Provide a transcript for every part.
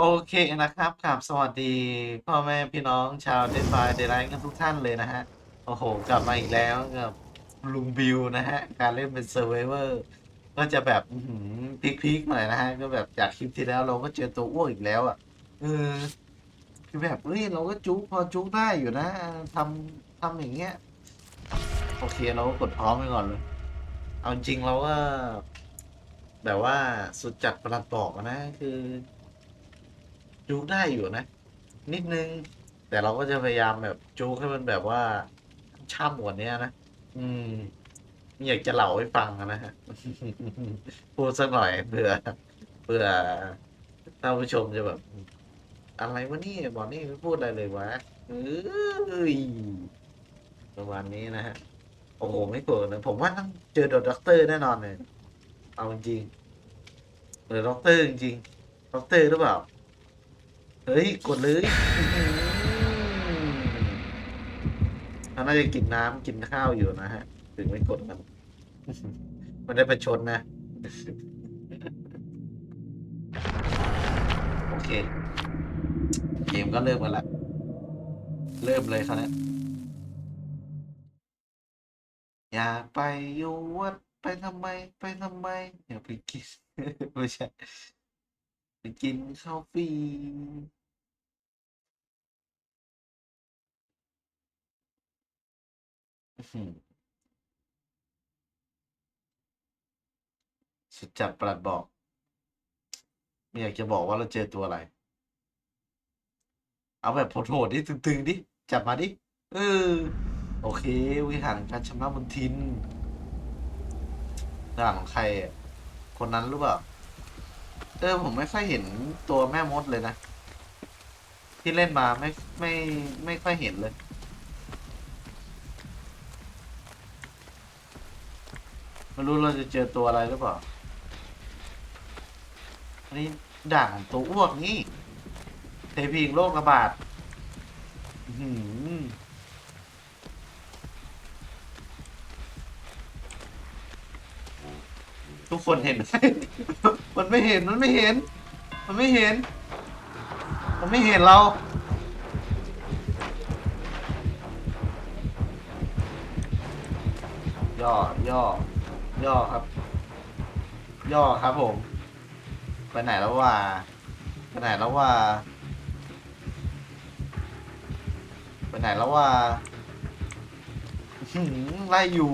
โอเคนะครับครับสวัสดีพ่อแม่พี่น้องชาวเดนบายเดนไลน์กันทุกท่านเลยนะฮะ โอ้โห กลับมาอีกแล้วกับลุงบิวนะฮะ การเล่นเป็นเซอร์ i เวอร์ก็จะแบบพีคๆหน่อยนะฮะ ก็แบบจากคลิปที่แล้วเราก็เจอตัวอ้วกอีกแล้วอะเออคือแบบเฮ้ยเราก็จุกพอจุกได้อยู่นะทำทำอย่างเงี้ยโอเคเราก็กดพร้อมไปก่อนเลย เอาจริงเราก็แบบว่าสุดจัดประหลัดบอกนะคือ จูได้อยู่นะ นิดนึง แต่เราก็จะพยายามแบบจูให้มันแบบว่าช่ำกว่านี้นะ อืมอยากจะเล่าให้ฟังนะฮะพูดสักหน่อยเผื่อเผื่อท่านผู้ชมจะแบบ อะไรวะนี่บอกนี่ไม่พูดอะไรเลยวะเอ้ยประมาณนี้นะฮะ โอ้โห ไม่โกรธนะ ผมว่าต้องเจอดด็อกเตอร์แน่นอนเลย เอาจริงหรือด็อกเตอร์จริงด็อกเตอร์หรือเปล่า เฮ้ย กดเลยอื้อหือเขาน่าจะกินน้ำกินข้าวอยู่นะฮะ ถึงไม่กดมัน มันได้ประชดนะ โอเค เกมก็เริ่มกันละ เริ่มเลยครับเนี่ยอยากไปอยู่วัดไปทำไม ไปทำไมอยากไปกิน ไม่ใช่ไปกินข้าวฟรี อื้อหือ สุดจัดประหลัดบอก ไม่อยากจะบอกว่าเราเจอตัวอะไร เอาแบบโหดๆดิตึงๆดิ จับมาดิ เออ โอเค วิหารการชำระมนทินด่านของใครอะคนนั้นหรือเปล่า เออ ผมไม่ค่อยเห็นตัวแม่มดเลยนะ ที่เล่นมาไม่ไม่ไม่ค่อยเห็นเลย ไม่รู้เราจะเจอตัวอะไรหรือเปล่า อันนี้ด่านตัวอ้วกนี่เทพีงโรคระบาดหือทุกคนเห็นไหมมันไม่เห็น มันไม่เห็น มันไม่เห็น มันไม่เห็นเรา ย่อย่อ ย่อครับ ย่อครับผม ไปไหนแล้วว่าไปไหนแล้วว่าไปไหนแล้วว่าหือไล่อยู่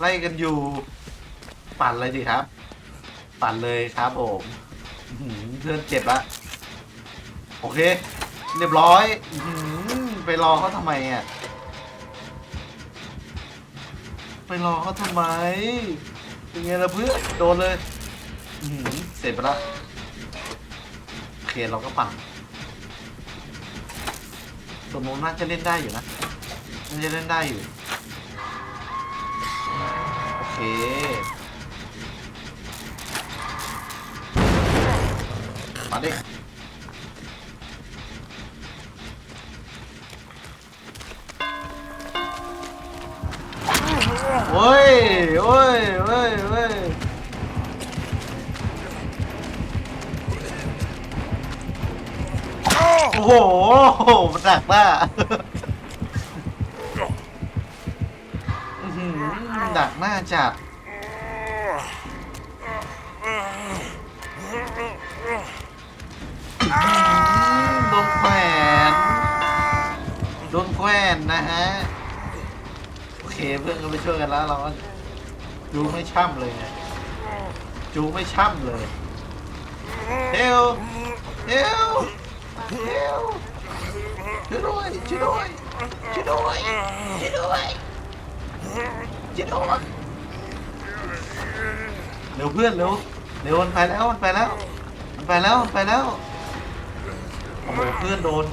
ไล่กันอยู่ ปั่นเลยดิครับ ปั่นเลยครับผมหือเพื่อนเจ็บละโอเค เรียบร้อยอไปรอเขาทำไมอะ ไปรอเขาทำไม เป็นไงล่ะเพื่อนโดนเลยอื้อหือเสร็จไปละโอเคเราก็ปั่นตัวโน้นน่าจะเล่นได้อยู่นะน่าจะเล่นได้อยู่ โอเค มาดิ โอ้ยโอ้ยโอ้ยโอ้ยโอ้โหมันดักหน้าอื้อหือดักหน้าจัดอื้อหือโดนแขวนโดนแขวนนะฮะ เคเพื่อนก็ไปช่วยกันแล้ว เราก็จูไม่ช่ำเลยไงจูไม่ช่ำเลยเฮลเฮลเฮลช่วยด้วยช่วยด้วยช่วยด้วยช่วยด้วยช่วยด้วยเร็วเพื่อนเร็วเร็วมันไปแล้วมันไปแล้ว มันไปแล้วมันไปแล้วโอ้โหเพื่อนโดน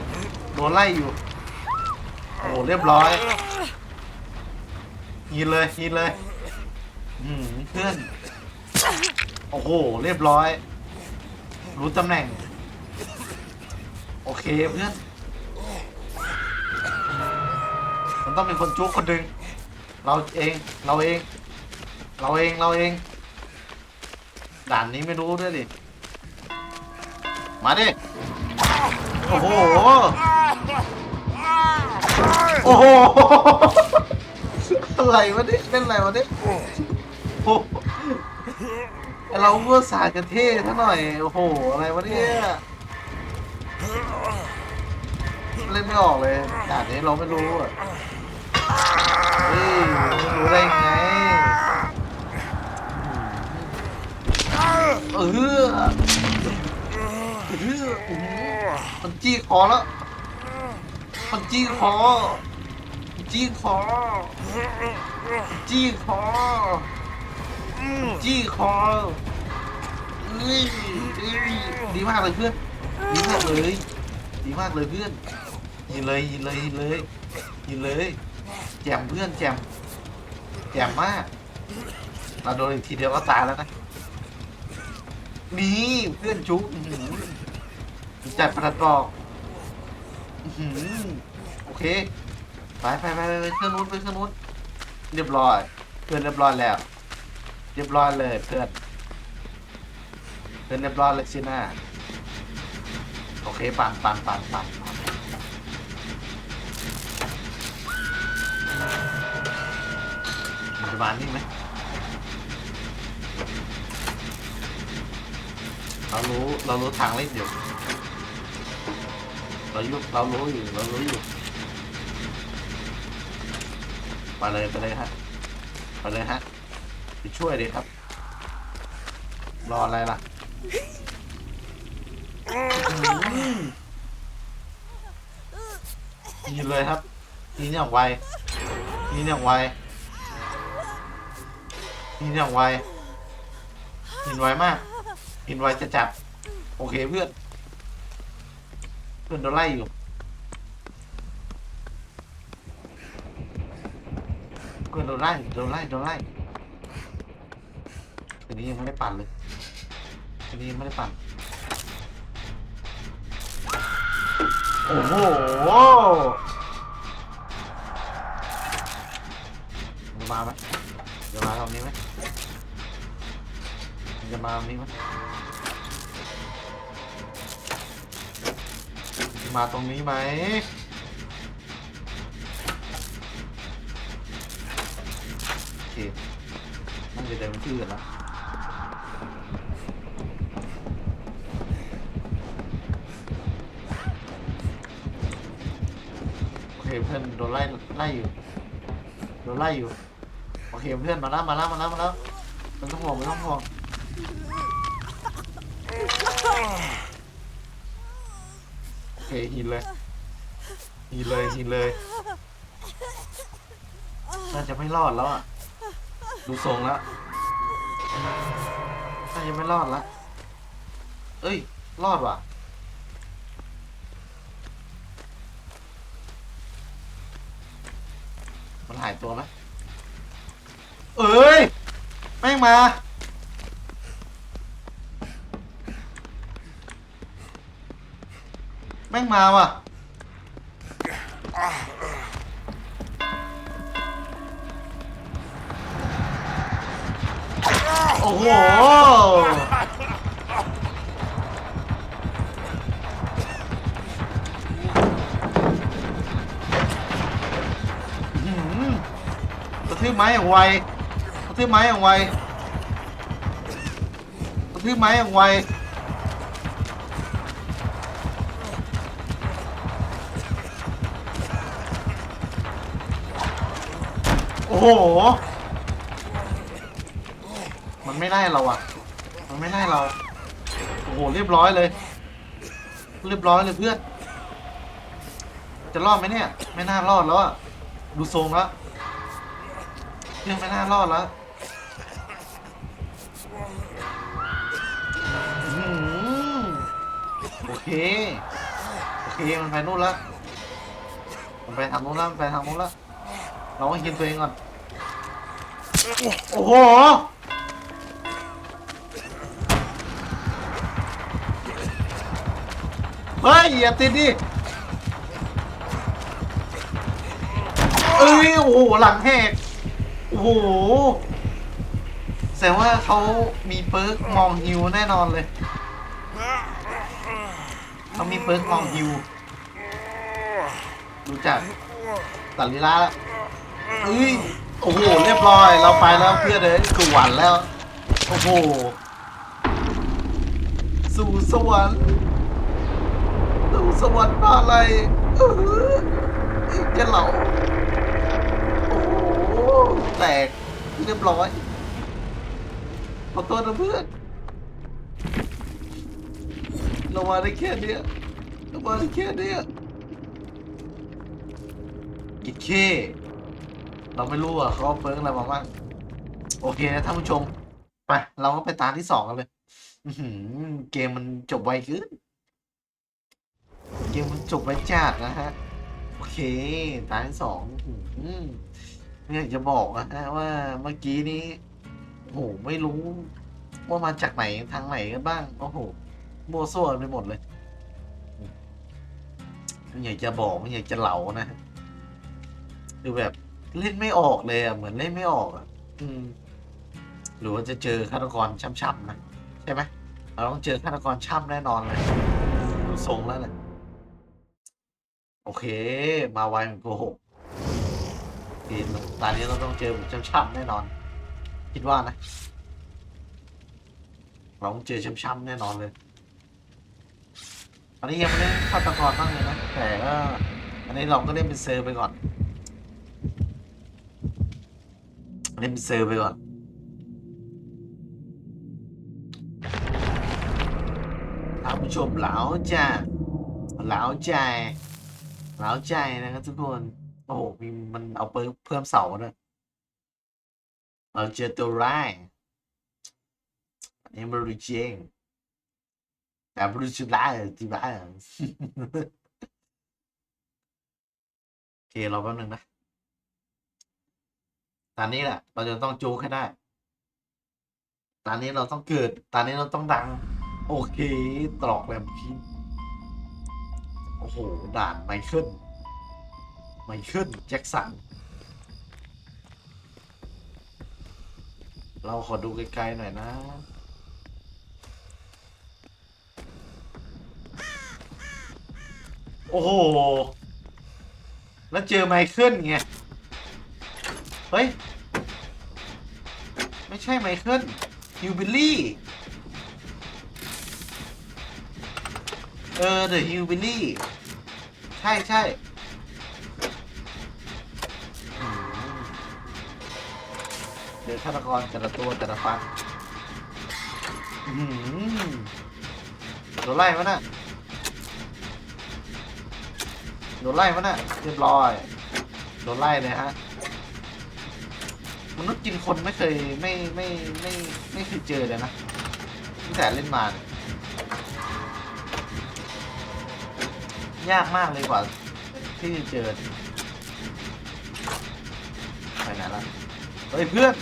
โดนไล่อยู่โอ้โหเรียบร้อย ยินเลยยินเลยอืมเพื่อนโอ้โหเรียบร้อย รู้ตำแหน่ง โอเคเพื่อนมันต้องเป็นคนจุกคนหนึ่งเราเองเราเอง เราเองเราเอง ด่านนี้ไม่รู้ด้วยดิ มาดิ โอ้โห โอ้โห อะไรวะเนี่ยเล่นอะไรวะเนี่ยโอ้โหเราเมื่อสายกันเท่ซะหน่อยโอ้โหอะไรวะเนี่ยเล่นไม่ออกเลยด่านนี้เราไม่รู้อะเฮ้ยไม่รู้ได้ไงเออเออมันจี้คอแล้วมันจี้คอ จี้คอ จี้คอ จี้คอเอ้ยเอ้ยดีมากเลยเพื่อน ดีมากเลย ดีมากเลยเพื่อน ยินเลยยินเลยยินเลยยินเลย แจมเพื่อนแจมแจมมาก เราโดนอีกทีเดียวก็ตายแล้วนะ นี่เพื่อนจุ๊บจัดประดอกโอเค ไปไปไปไปไปเครื่องนู้นไปเครื่องนู้นเรียบร้อย เพื่อนเรียบร้อยแล้ว เรียบร้อยเลยเพื่อนเพื่อนเรียบร้อยเลยสินะโอเคปั่นปั่นปั่นปั่นมันจะมานี่ไหมเรารู้เรารู้ทางเล่นอยู่เรายุเรารู้อยู่เรารู้อยู่ ไปเลยไปเลยฮะไปเลยฮะไปช่วยดีครับ รออะไรล่ะมยินเลยครับยินอย่างไวยินอย่างไวยินอย่างไวยินไวมากอินไวจะจับ โอเคเพื่อน เพื่อนโดนไล่อยู่ เพื่อนโดนไล่โดนไล่โดนไล่ทีนี้ยังไม่ได้ปั่นเลยทีนี้ยังไม่ได้ปั่น โอ้โหมันจะมาไหมจะมาตรงนี้ไหมจะมาตรงนี้ไหมมาตรงนี้ไหม โอเคน่าจะเดินที่อนแล้วโอเคเพื่อนโดนไล่ไล่อยู่โดนไล่อยู่ โอเคเพื่อนมาแล้วมาแล้วมาแล้วมาแล้วไม่ต้องห่วงไม่ต้องห่วงโอเคหินเลยหินเลยหินเลยน่าจะไม่รอดแล้วอะ ดูทรงแล้วน่าจะไม่รอดละ เอ้ย รอดว่ะ มันหายตัวไหมเอ้ย แม่งมาแม่งมาว่ะ อ้โหอื้อหือกระทืบไม้อย่างไวกระทืบไม้อย่างไวกระทืบไม้อย่างไวโอ้โห ไม่ได้เราอะมันไม่ได้เรา โอ้โหเรียบร้อยเลย เรียบร้อยเลยเพื่อน จะรอดไหมเนี่ย ไม่น่ารอดแล้วอะดูทรงแล้วเพื่อนไม่น่ารอดแล้วโอเค โอเค มันไปนู่นล้วมันไปทางนู้นล้วมันไปทางนู้นล้วเราต้องคิดตัวเองก่อน โอ้โห เฮ้ยอย่าติดดิเอ้ยโอ้โหหลังแหกโอ้โหแสดงว่าเขามีเปิร์กมองฮิวแน่นอนเลยเขามีเปิร์กมองฮิวรู้จักตัดลีลาแล้วเอ้ยโอ้โหเรียบร้อยเราไปแล้วเพื่อนเลยสวรรค์แล้วโอ้โหสู่สวรรค์ สวรรค์อะไรเออจะเหล่าโอ้โหแตกเรียบร้อยขอโทษนะเพื่อนเรามาได้แค่เนี้ยเรามาได้แค่เนี้ยกิดเคเราไม่รู้อะเขาเอาเฟิร์กอะไรมาบ้างโอเคนะท่านผู้ชม ไป เราก็ไปตาที่สองกันเลยเกมมันจบไวขึ้น มมันจบไวจัดนะฮะ โอเค ตาที่สองอื้อหือไม่อยากจะบอกนะฮะว่าเมื่อกี้นี้โอ้โหไม่รู้ว่ามาจากไหนทางไหนกันบ้าง โอ้โหโมวซั่วไปหมดเลยไม่อยากจะบอกไม่อยากจะเหลานะฮะคือแบบเล่นไม่ออกเลยอะเหมือนเล่นไม่ออกอะ อืม หรือว่าจะเจอฆาตกรช่ำๆนะใช่ไหมเราต้องเจอฆาตกรช่ำแน่นอนเลยดูทรงแล้วเลย โอเค มาไวเหมือนโกหกทีตอนนี้เราต้องเจอแบบช่ำๆแน่นอน คิดว่านะ เราต้องเจอช้ำๆแน่นอนเลยอันนี้ยังไม่ได้ฆาตกรบ้างเลยนะ แต่ก็อันนี้เราก็เล่นเป็นเซอร์ไปก่อนเล่นเป็นเซอร์ไปก่อนท่านผู้ชมเหลาจ้าเหลาใจ เหลาใจนะครับทุกคน โอ้โหมีมันเอาเพิ่มเพิ่มเสาด้วยเราเจอตัวร้ายอันนี้ไม่รู้จริงแต่ไม่รู้ชื่อร้ายที่บ้านโอเคเราแป๊บนึงนะตอนนี้แหละ เราจะต้องจูให้ได้ ตอนนี้เราต้องเกิด ตอนนี้เราต้องดัง โอเค ตรอกแรมพิน โอ้โห ด่านไมเคิลไมเคิลแจ็คสัน เราขอดูไกลๆหน่อยนะ โอ้โห แล้วเจอไมเคิลไง เฮ้ย ไม่ใช่ไมเคิลฮิวบิลลี่ เออเดอะฮิวบิลลี่ ใช่ใช่เดี๋ยวฆาตกรแต่ละตัวแต่ละฟันหือโดนไล่มาน่ะโดนไล่มาน่ะเรียบร้อยโดนไล่เลยฮะมนุษย์กินคนไม่เคยไม่ไม่ไม่ไม่เคยเจอเลยนะตั้งแต่เล่นมาเนี่ย ยากมากเลยกว่าที่จะเจอไปไหนละเฮ้ยเพื่อน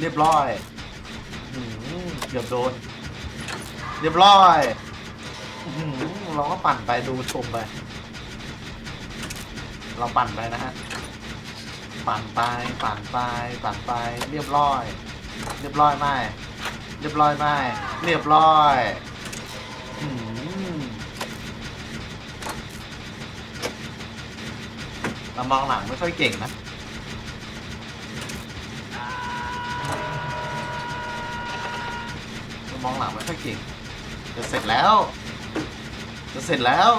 เรียบร้อยหือเกือบโดน เรียบร้อยหือเราก็ปั่นไปดูชมไป เราปั่นไปนะฮะ ปั่นไป ปั่นไป ปั่นไป เรียบร้อย เรียบร้อยไหมเรียบร้อยไหมเรียบร้อยอืม เรามองหลังไม่ค่อยเก่งนะเรามองหลังไม่ค่อยเก่ง จะเสร็จแล้ว จะเสร็จแล้ว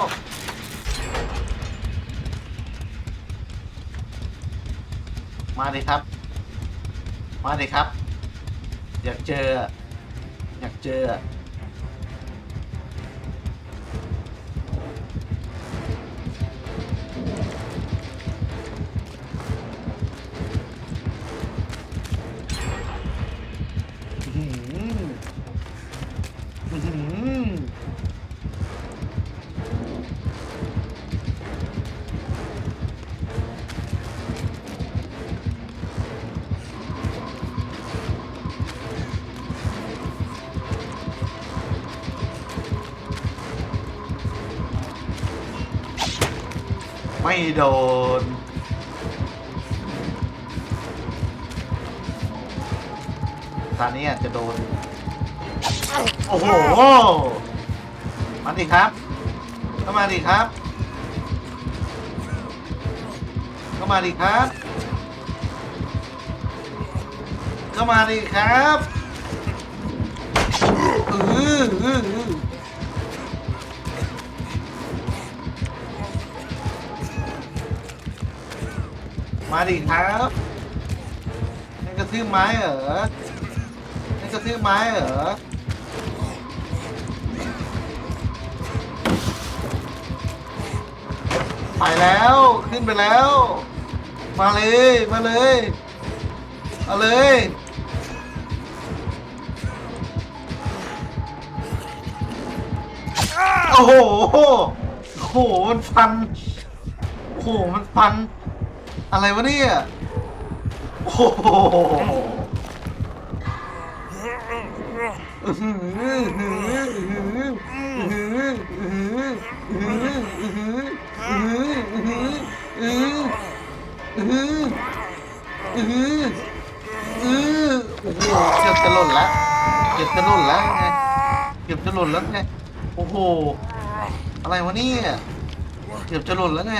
มาดิครับ มาดิครับ อยากเจอ อยากเจอ ไม่โดน ตอนนี้อาจจะโดน โอ้โห มาดิครับก็มาดิครับก็มาดิครับก็มาดิครับ อืออือ มาดิครับนี่กระทืบไม้เหรอนี่กระทืบไม้เหรอไปแล้วขึ้นไปแล้ว มาเลยมาเลยมาเลยโอ้โหโอ้โหมันฟันโอ้โหมันฟัน อะไรวะเนี่ยโอ้โหเกือบจะหล่นละเกือบจะหล่นละไงเกือบจะหล่นแล้วไงโอ้โหอะไรวะเนี่ยเกือบจะหล่นแล้วไง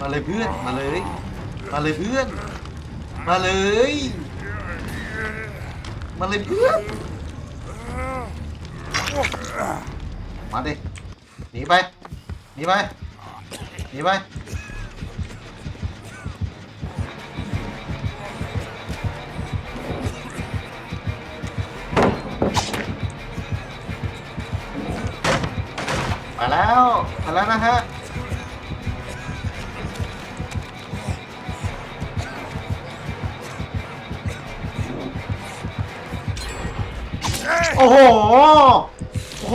มาเลยเพื่อนมาเลย มาเลยเพื่อน มาเลย มาเลยเพื่อน มาดิ หนีไป หนีไป หนีไป มาแล้ว มาแล้วนะฮะ โอ้โห โอ้โห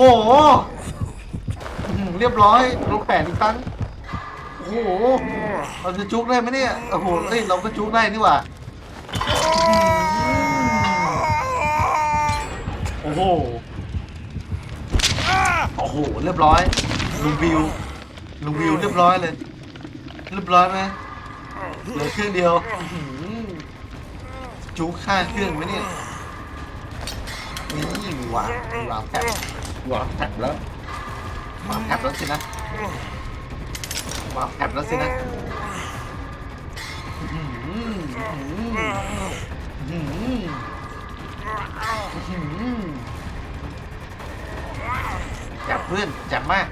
อื้อหือเรียบร้อยลงแผนอีกครั้งโอ้โห เราจะจุกได้ไหมเนี่ย โอ้โห เอ้ย เราก็จุกได้นี่หว่า โอ้โห โอ้โห เรียบร้อย ลุงวิว ลุงวิวเรียบร้อยเลย เรียบร้อยไหมเหลือเครื่องเดียวอื้อหือจุกค่าเครื่องไหมเนี่ย นี่วางวางแผบวางแผบแล้ววางแผบแล้วสินะวางแผบแล้วสินะจับเพื่อนจับมาก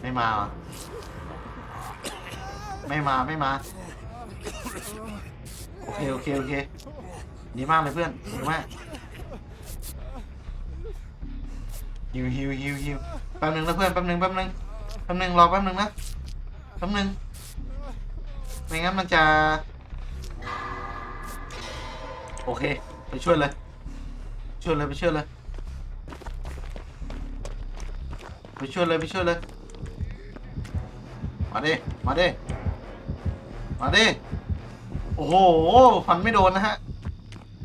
ไม่มา ไม่มาไม่มา โอเคโอเคโอเคดีมากเลยเพื่อนดีมากฮิวฮิวฮิวฮิวแป๊บนึงนะเพื่อนแป๊บนึงแป๊บนึงแป๊บนึงรอแป๊บนึงนะแป๊บนึงไม่งั้นมันจะ โอเค ไปช่วยเลยช่วยเลยไปช่วยเลย ไปช่วยเลยไปช่วยเลย มาดิ มาดิ มาดิ โอ้โห ฟันไม่โดนนะฮะ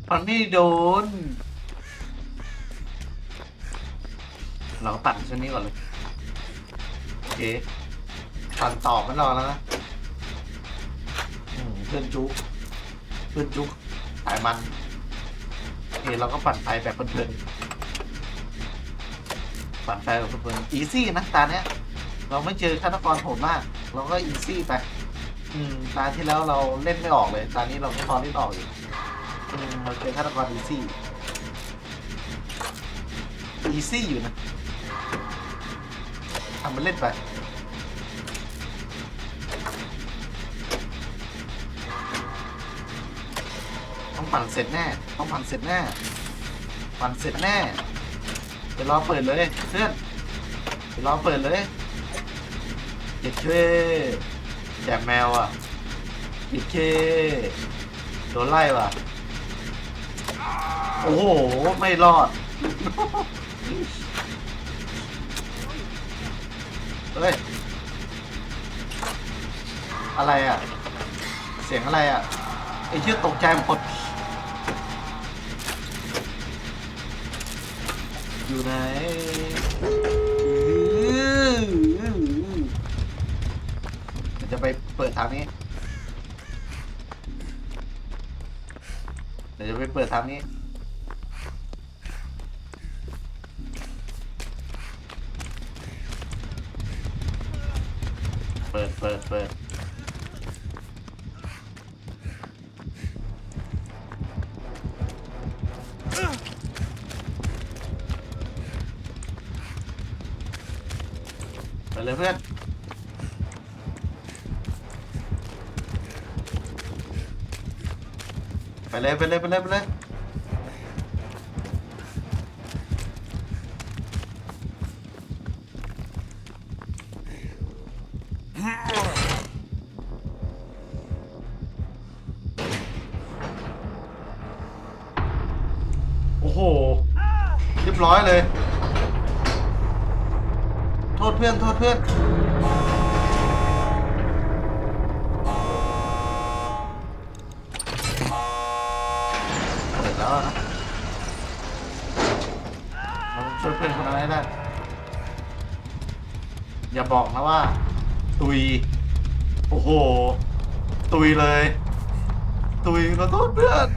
ฟันไม่โดน เราตัดชุดนี้ก่อนเลย โอเคฟันต่อไม่รอแล้วนะเพื่อนจุกเพื่อนจุกสายมันโอเคเราก็ปั่นไฟแบบเพลินๆ ปั่นไฟแบบเพลินอีซี่นะตาเนี้ย เราไม่เจอฆาตกรโหดมาก เราก็อีซี่ไป อืม ตาที่แล้วเราเล่นไม่ออกเลย ตานี้เราไม่พอเล่นออกอยู่อืมเราเจอฆาตกรอีซี่ อีซี่อยู่นะทำมันเล่นไปต้องปั่นเสร็จแน่ ต้องปั่นเสร็จแน่ ปั่นเสร็จแน่ เดี๋ยวรอเปิดเลยเพื่อนเดี๋ยวรอเปิดเลยเจ็ดเคแจกแมวอะเจ็ดเคโดนไล่ว่ะ โอ้โห ไม่รอด เฮ้ย อะไรอะ เสียงอะไรอะ ไอ้เชื่อตกใจหมด อยู่ไหนเดี๋ยวจะไปเปิดทางนี้เดี๋ยวจะไปเปิดทางนี้ เปิดเปิดเปิด เลยเพื่อน ไปเลยไปเลยไปเลยไปเลยโอ้โหเรียบร้อยเลย ษเพื่อน โทษเพื่อนเปิดแล้วนะเราช่วยเพื่อนคนนั้นให้ได้ อย่าบอกนะว่า ตุย โอ้โห ตุยเลย ตุยขอโทษเพื่อน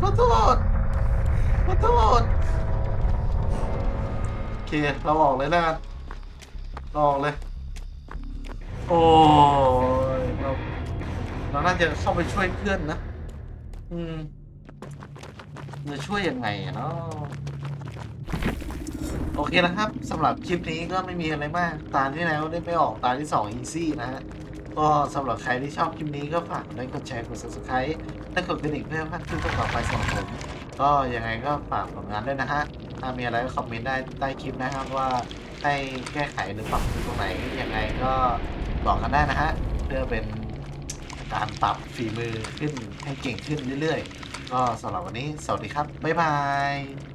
ขอโทษขอโทษโอเค เราออกเลยแล้วกัน เราออกเลย โอ้ยเราเราน่าจะเข้าไปช่วยเพื่อนนะ อืมจะช่วยยังไงอะเนาะโอเคนะครับสำหรับคลิปนี้ก็ไม่มีอะไรมาก ตาที่แล้วได้ไปออกตาที่ 2 easy นะฮะก็สำหรับใครที่ชอบคลิปนี้ก็ฝากกดไลค์กดแชร์กด subscribe และกดกระดิ่งเพื่อพลาดคลิปต่อไปสำหรับผมก็ยังไงก็ฝากผลงานด้วยนะฮะถ้ามีอะไรก็คอมเมนต์ได้ใต้คลิปนะครับว่า ให้แก้ไขหรือปรับปรุงตรงไหนยังไงก็บอกกันได้นะฮะเพื่อเป็นการปรับฝีมือขึ้นให้เก่งขึ้นเรื่อยๆ ก็สำหรับวันนี้ สวัสดีครับ บ๊ายบาย